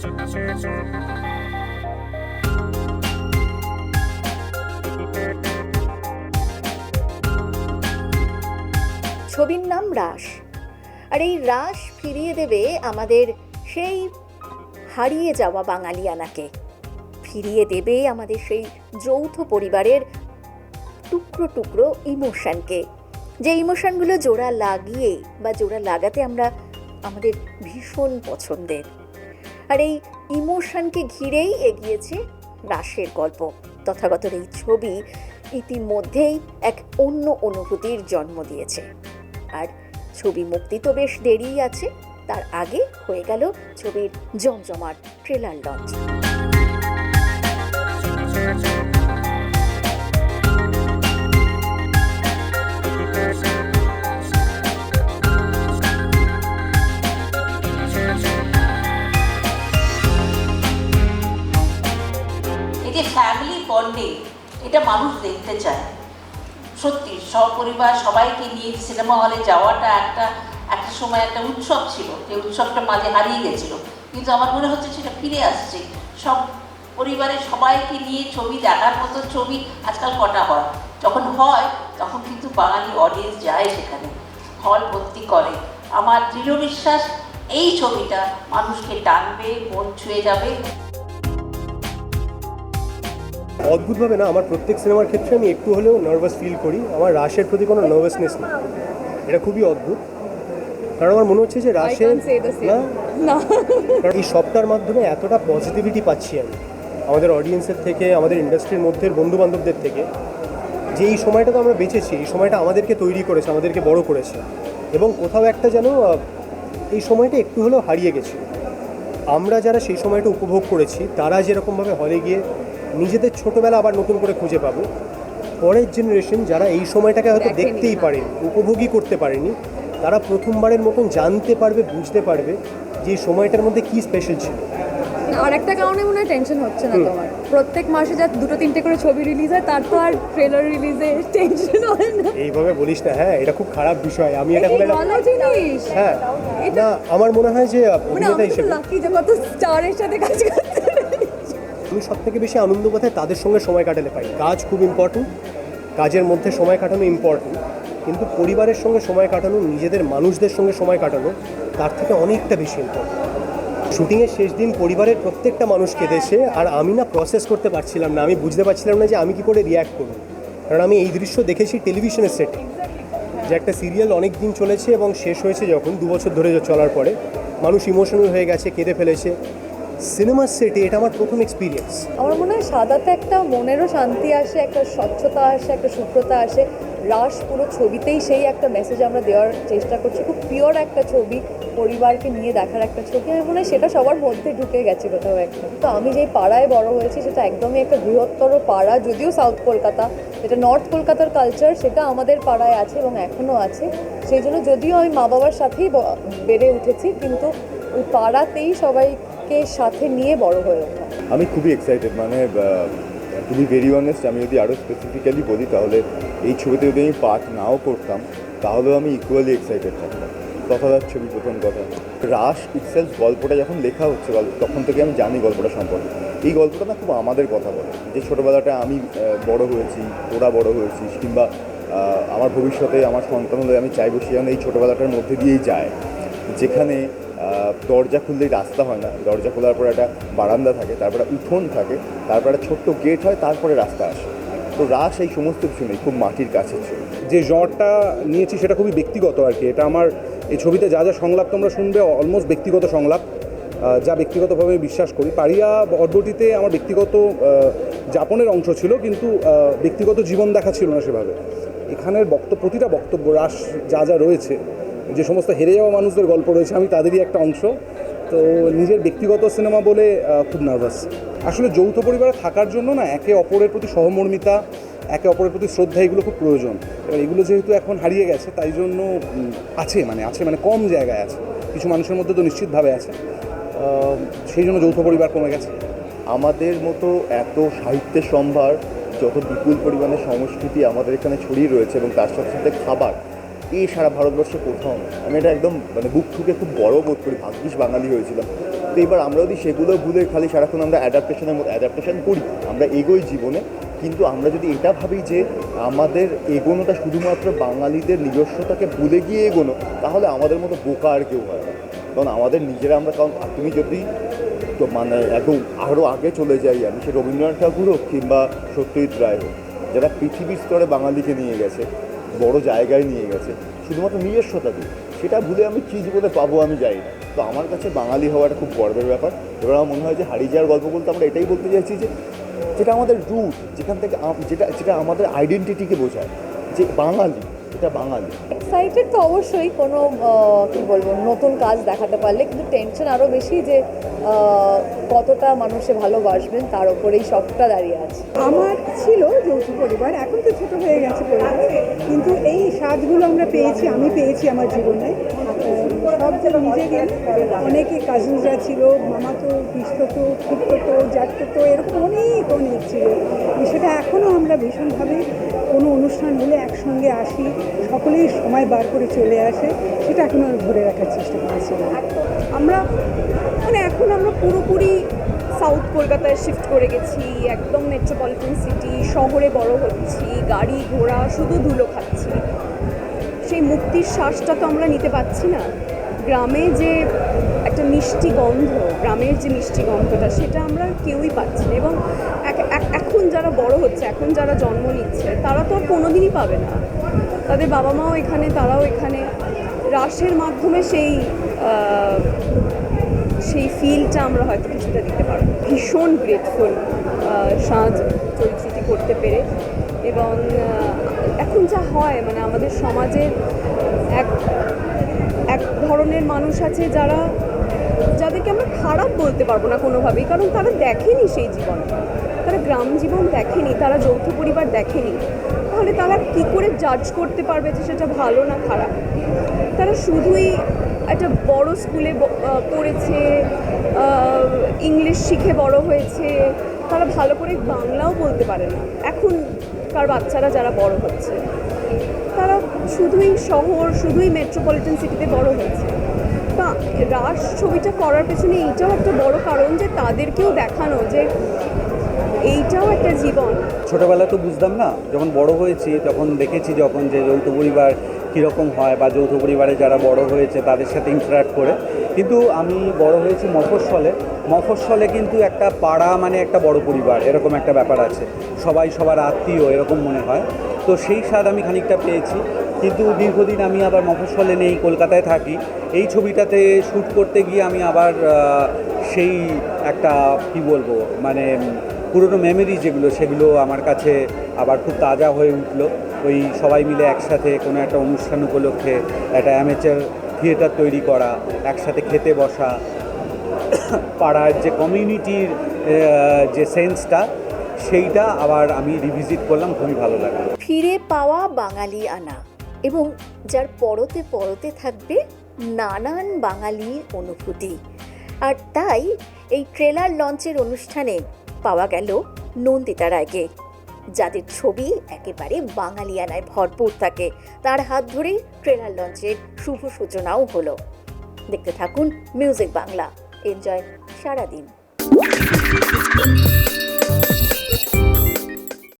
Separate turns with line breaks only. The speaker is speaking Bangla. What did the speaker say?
ছবির নাম রাস আর এই রাস ফিরিয়ে দেবে আমাদের সেই হারিয়ে যাওয়া বাঙালিয়ানাকে। ফিরিয়ে দেবে আমাদের সেই যৌথ পরিবারের টুকরো টুকরো ইমোশনকে। যে ইমোশনগুলো জোড়া লাগিয়ে বা জোড়া লাগাতে আমরা আমাদের ভীষণ পছন্দের। আর এই ইমোশনকে ঘিরেই এগিয়েছে রাসের গল্প। তথাগত এই ছবি ইতিমধ্যেই এক অন্য অনুভূতির জন্ম দিয়েছে। আর ছবি মুক্তি তো বেশ দেরিই আছে, তার আগে হয়ে গেল ছবির জমজমাট ট্রেলার লঞ্চ।
দেখতে চায়। সত্যি, সপরিবার সবাইকে নিয়ে সিনেমা হলে যাওয়াটা একটা একটা সময়, একটা উৎসব ছিল। যে উৎসবটা মাঝে হারিয়ে গেছিল। কিন্তু আমার মনে হচ্ছে সেটা ফিরে আসছে। সব পরিবারের সবাইকে নিয়ে ছবি দেখার মতো ছবি আজকাল কটা হয়? যখন হয়, তখন কিন্তু বাঙালি অডিয়েন্স যায় সেখানে। হল ভর্তি করে। আমার দৃঢ় বিশ্বাস, এই ছবিটা মানুষকে টানবে, মন ছুঁয়ে যাবে।
অদ্ভুতভাবে না আমার প্রত্যেক সিনেমার ক্ষেত্রে আমি একটু হলেও নার্ভাস ফিল করি। আমার রাশের প্রতি কোনো নার্ভাসনেস নেই। এটা খুবই অদ্ভুত। কারণ আমার মনে হচ্ছে যে রাশের না কারণ এই সবটার মাধ্যমে এতটা পজিটিভিটি পাচ্ছি আমি। আমাদের অডিয়েন্সের থেকে আমাদের ইন্ডাস্ট্রির মধ্যে বন্ধু বান্ধবদের থেকে। যে এই সময়টা তো আমরা বেঁচেছি এই সময়টা আমাদেরকে তৈরি করেছে আমাদেরকে বড় করেছে। এবং কোথাও একটা যেন এই সময়টা একটু হলেও হারিয়ে গেছে। আমরা যারা সেই সময়টা উপভোগ করেছি তারা যেরকমভাবে হলে গিয়ে নিজেদের ছোটোবেলা আবার নতুন করে খুঁজে পাবো। পরের জেনারেশন যারা এই সময়টাকে হয়তো দেখতেই। পারেনি উপভোগই করতে পারেনি তারা প্রথমবারের মতন জানতে পারবে বুঝতে পারবে যে সময়টার মধ্যে কি স্পেশাল ছিল।
আর একটা কারণে মনে হয় টেনশন হচ্ছে না তোমার। প্রত্যেক মাসে যা দুটো তিনটে করে ছবি রিলিজ হয় তার তো আর ট্রেলার রিলিজে টেনশন হয় না।
এইভাবে বলিস না হ্যাঁ এটা খুব খারাপ বিষয়। আমি এটা
এটা ভালো জিনিস?
হ্যাঁ না আমার মনে হয় যে
মানে
অভিনেতা হিসেবে।
লাকি যে কত স্টারের সাথে কাজ করতে
আমি সব থেকে বেশি আনন্দ বোধহয় তাদের সঙ্গে সময় কাটালে পাই। কাজ খুব ইম্পর্ট্যান্ট কাজের মধ্যে সময় কাটানো ইম্পর্ট্যান্ট কিন্তু পরিবারের সঙ্গে সময় কাটানো, নিজেদের মানুষদের সঙ্গে সময় কাটানো, তার থেকে অনেকটা বেশি ইম্পর্ট্যান্ট শুটিংয়ের শেষ দিন পরিবারের প্রত্যেকটা মানুষ কেঁদেছে আর আমি না প্রসেস করতে পারছিলাম না। আমি বুঝতে পারছিলাম না যে আমি কি করে রিয়্যাক্ট করব। কারণ আমি এই দৃশ্য দেখেছি টেলিভিশনের সেটে যে একটা সিরিয়াল অনেক দিন চলেছে এবং শেষ হয়েছে যখন, দু বছর ধরে চলার পরে। মানুষ ইমোশনাল হয়ে গেছে, কেঁদে ফেলেছে। সিনেমার সেটে এটা আমার প্রথম এক্সপিরিয়েন্স
আমার মনে হয় সাদাতে একটা মনেরও শান্তি আসে, একটা স্বচ্ছতা আসে, একটা শুভ্রতা আসে। রাস পুরো ছবিতেই সেই একটা মেসেজ আমরা দেওয়ার চেষ্টা করছি। খুব পিওর একটা ছবি, পরিবারকে নিয়ে দেখার একটা ছবি। আমি মনে হয় সেটা সবার মধ্যে ঢুকে গেছে কোথাও একটা। তো আমি যেই পাড়ায় বড় হয়েছি, সেটা একদমই একটা বৃহত্তর পাড়া, যদিও সাউথ কলকাতা যেটা নর্থ কলকাতার কালচার সেটা আমাদের পাড়ায় আছে এবং এখনও আছে। সেই জন্য যদিও আমি মা বাবার সাথেই বেড়ে উঠেছি, কিন্তু ওই পাড়াতেই সবাইকে সাথে নিয়ে বড় হয়ে
আমি খুবই এক্সাইটেড মানে টু বি ভেরি অনেস্ট আমি যদি আরও স্পেসিফিক্যালি বলি, তাহলে এই ছবিতে যদি আমি পার্ট নাও করতাম, তাহলেও আমি ইকুয়ালি এক্সাইটেড থাকতাম। তথাৎ ছবি, প্রথম কথা। রাস ইটসেলফ গল্পটা যখন লেখা হচ্ছে গল্প তখন থেকে আমি জানি গল্পটা সম্পর্কে। এই গল্পটা না খুব আমাদের কথা বলে। যে ছোটোবেলাটা আমি বড় হয়েছি, ওরা বড় হয়েছিস কিংবা আমার ভবিষ্যতে, আমার সন্তান হলে আমি চাইব, সে যেন এই ছোটোবেলাটার মধ্যে দিয়েই যায়। যেখানে দরজা খুললেই রাস্তা হয় না। দরজা খোলার পর একটা বারান্দা থাকে, তারপরে উঠোন থাকে, তারপর একটা ছোট্ট গেট হয়, তারপরে রাস্তা আসে। তো রাস এই সমস্ত কিছু নেই, খুব মাটির কাছে ছবি
যে জ্বরটা নিয়েছি সেটা খুবই ব্যক্তিগত আর কি। এটা আমার এই ছবিতে যা যা সংলাপ তোমরা শুনবে অলমোস্ট ব্যক্তিগত সংলাপ যা ব্যক্তিগতভাবে বিশ্বাস করি। পারিয়া বরবটিতে আমার ব্যক্তিগত যাপনের অংশ ছিল, কিন্তু ব্যক্তিগত জীবন দেখা ছিল না সেভাবে। এখানের বক্তব্য প্রতিটা বক্তব্য, রাস যা যা রয়েছে যে সমস্ত হেরে যাওয়া মানুষদের গল্প রয়েছে, আমি তাদেরই একটা অংশ। তো নিজের ব্যক্তিগত সিনেমা বলে খুব নার্ভাস। আসলে যৌথ পরিবারে থাকার জন্য না, একে অপরের প্রতি সহমর্মিতা, একে অপরের প্রতি শ্রদ্ধা, এগুলো খুব প্রয়োজন। এবার এগুলো যেহেতু এখন হারিয়ে গেছে, তাই জন্য আছে মানে আছে মানে কম জায়গায় আছে। কিছু মানুষের মধ্যে তো নিশ্চিতভাবে আছে। সেই জন্য যৌথ পরিবার কমে গেছে।
আমাদের মতো এত সাহিত্যের সম্ভার, যত বিপুল পরিমাণে সংস্কৃতি আমাদের এখানে ছড়িয়ে রয়েছে এবং তার সাথে সাথে খাবার এই সারা ভারতবর্ষে কোথাও আমি এটা একদম মানে বুক ঠুকে খুব বড় বোধ করি, ভাগ্যিস বাঙালি হয়েছিলাম। তো এবার আমরা যদি সেগুলো ভুলে খালি সারাক্ষণ আমরা অ্যাডাপ্টেশনের মতো অ্যাডাপ্টেশন করি, আমরা এগোই জীবনে, কিন্তু আমরা যদি এটা ভাবি যে আমাদের এগোনোটা শুধুমাত্র বাঙালিদের নিজস্বতাকে ভুলে গিয়ে এগোনো, তাহলে আমাদের মতো বোকা আর কেউ হয় না। কারণ আমাদের নিজেরা আমরা কারণ তুমি যদি তো মানে একদম আরও আগে চলে যাই, আমি সে রবীন্দ্রনাথ ঠাকুর হোক কিংবা সত্যজিৎ রায় হোক, যারা পৃথিবীর স্তরে বাঙালিকে নিয়ে গেছে বড় জায়গায় নিয়ে গেছে, শুধুমাত্র নিজস্বতা দিয়ে। সেটা ভুলে আমি কী বলে পাবো আমি যাই না। তো আমার কাছে বাঙালি হওয়াটা খুব গর্বের ব্যাপার। এবার আমার মনে হয় যে হারিয়ে যাওয়ার গল্প বলতে আমরা এটাই বলতে চাইছি যে, যেটা আমাদের রুট যেখান থেকে যেটা যেটা আমাদের আইডেন্টিটিকে বোঝায়, যে বাঙালি এটা বাঙালি।
এক্সাইটেড তো অবশ্যই কোনো কি বলব নতুন কাজ দেখাতে পারলে কিন্তু টেনশন আরও বেশি যে কতটা মানুষে ভালোবাসবেন তার ওপরেই সবটা দাঁড়িয়ে আছে।
আমার ছিল যৌথ পরিবার এখন তো ছোট হয়ে গেছে পরিবার কিন্তু এই স্বাদগুলো আমরা পেয়েছি আমি পেয়েছি আমার জীবনে। সব যে নিজেরই অনেকে কাজিনরা ছিল মামা মামাতো পিস্ততো ফুটতো জ্যাঠতো এরকম অনেক অনেক ছিল। সেটা এখনও আমরা ভীষণভাবে কোনো অনুষ্ঠান হলে একসঙ্গে আসি, সকলেই সময় বার করে চলে আসে, সেটা এখনও ধরে রাখার চেষ্টা করেছি।
আমরা মানে এখন আমরা পুরোপুরি সাউথ কলকাতায় শিফট করে গেছি, একদম মেট্রোপলিটন সিটি শহরে বড় হচ্ছি, গাড়ি ঘোড়া শুধু ধুলো খাচ্ছি। সেই মুক্তির শ্বাসটা তো আমরা নিতে পারছি না। গ্রামে যে একটা মিষ্টি গন্ধ, গ্রামের যে মিষ্টি গন্ধটা, সেটা আমরা কেউই পাচ্ছি না। এবং এখন যারা বড় হচ্ছে, এখন যারা জন্ম নিচ্ছে, তারা তো আর কোনোদিনই পাবে না। তাদের বাবা মাও এখানে, তারাও এখানে। রাসের মাধ্যমে সেই সেই ফিলটা আমরা হয়তো কিছুটা দিতে পারব। ভীষণ গ্রেটফুল সাজ চরিত্রটি করতে পেরে। এবং এখন যা হয় মানে আমাদের সমাজের এক এক ধরনের মানুষ আছে যারা, যাদেরকে আমরা খারাপ বলতে পারব না কোনোভাবেই, কারণ তারা দেখেনি সেই জীবন। তারা গ্রাম জীবন দেখেনি, তারা যৌথ পরিবার দেখেনি, তাহলে তারা কি করে জাজ করতে পারবে যে সেটা ভালো না খারাপ? তারা শুধুই একটা বড় স্কুলে পড়েছে ইংলিশ শিখে বড় হয়েছে, তারা ভালো করে বাংলাও বলতে পারে না। এখন এখনকার বাচ্চারা যারা বড় হচ্ছে, তারা শুধুই শহর, শুধুই মেট্রোপলিটন সিটিতে বড় হয়েছে। তা রাস ছবিটা করার পেছনে এইটাও একটা বড় কারণ যে তাদেরকেও দেখানো যে এইটাও একটা জীবন।
ছোটোবেলা তো বুঝতাম না, যখন বড় হয়েছি, তখন দেখেছি যখন যে যৌথ পরিবার কীরকম হয় বা যৌথ পরিবারে যারা বড় হয়েছে, তাদের সাথে ইন্টারাক্ট করে। কিন্তু আমি বড় হয়েছি মফস্বলে। মফস্বলে কিন্তু একটা পাড়া মানে একটা বড় পরিবার, এরকম একটা ব্যাপার আছে। সবাই সবার আত্মীয়, এরকম মনে হয়। তো সেই স্বাদ আমি খানিকটা পেয়েছি। কিন্তু দীর্ঘদিন আমি আবার মফস্বলে নেই, কলকাতায় থাকি। এই ছবিটাতে শ্যুট করতে গিয়ে আমি আবার সেই একটা, কি বলব মানে পুরনো মেমোরি যেগুলো, সেগুলো আমার কাছে আবার খুব তাজা হয়ে উঠল। ওই সবাই মিলে একসাথে কোনো একটা অনুষ্ঠান উপলক্ষে একটা অ্যামেচার থিয়েটার তৈরি করা, একসাথে খেতে বসা। পাড়ার যে কমিউনিটির যে সেন্সটা সেইটা আবার আমি রিভিজিট করলাম, খুবই ভালো লাগল।
ফিরে পাওয়া বাঙালি আনা এবং যার পরতে পরতে থাকবে নানান বাঙালির অনুভূতি। আর তাই এই ট্রেলার লঞ্চের অনুষ্ঠানে পাওয়া গেল নন্দিতা রায়কে। যাদের ছবি একেবারে বাঙালিয়ানায় ভরপুর থাকে, তার হাত ধরেই ট্রেলার লঞ্চের শুভ সূচনাও হলো। দেখতে থাকুন মিউজিক বাংলা এনজয় সারাদিন।